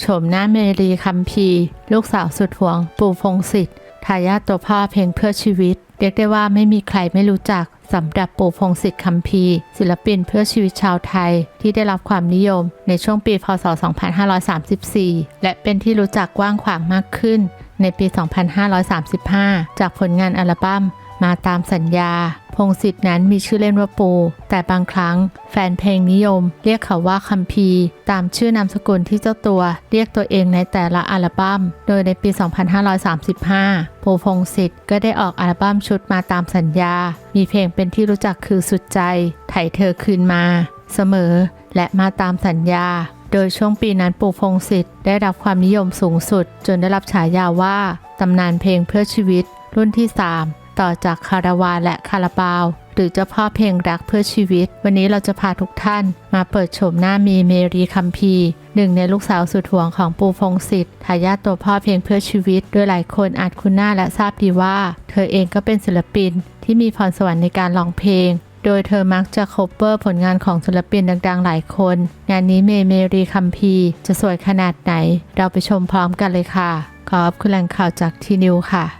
โฉมหน้าเมรีคัมพีลูกสาวสุดหวง ปู่พงศิษฐ์ทายาทตัวพ่อเพลงเพื่อชีวิต เรียกได้ว่าไม่มีใครไม่รู้จักสำหรับปู่พงศิษฐ์คัมพีร์ศิลปินเพื่อชีวิตชาวไทย ที่ได้รับความนิยมในช่วงปีพศ 2534 และเป็นที่รู้จักกว้างขวางมากขึ้นในปี 2535 จากผลงานอัลบั้ม มาตามสัญญา พงศิษฐ์นั้นมีชื่อเล่นว่าปู แต่บางครั้งแฟนเพลงนิยม เรียกเขาว่าคัมพีตามชื่อนามสกุลที่เจ้าตัว เรียกตัวเองในแต่ละอัลบั้ม โดยในปี 2535 ปูพงศิษฐ์ก็ได้ออกอัลบั้มชุดมาตามสัญญา มีเพลงเป็นที่รู้จักคือสุดใจ ไถ่เธอคืนมา เสมอ และมาตามสัญญาโดยช่วงปีนั้นปูพงศิษฐ์ได้รับความนิยมสูงสุด จนได้รับฉายาว่า ตำนานเพลงเพื่อชีวิต รุ่นที่ 3 ต่อจากคาราวานและคาราบาว หรือเจ้าพ่อเพลงรักเพื่อชีวิต วันนี้เราจะพาทุกท่านมาเปิดโฉมหน้ามีเมรีคัมพีหนึ่งในลูกสาวสุดหวงของปูพงศิษฐ์ทายาทตัวพ่อเพลงเพื่อชีวิต โดยหลายคนอาจคุ้นหน้าและทราบดีว่า เธอเองก็เป็นศิลปิน ที่มีพรสวรรค์ในการร้องเพลงโดยเธอมักจะคบเวอร์ผลงานของศิลปินดังๆ หลายคน งานนี้เมเมรีคัมพีจะสวยขนาดไหน เราไปชมพร้อมกันเลยค่ะ ขอบคุณแหล่งข่าวจากทีนิวค่ะ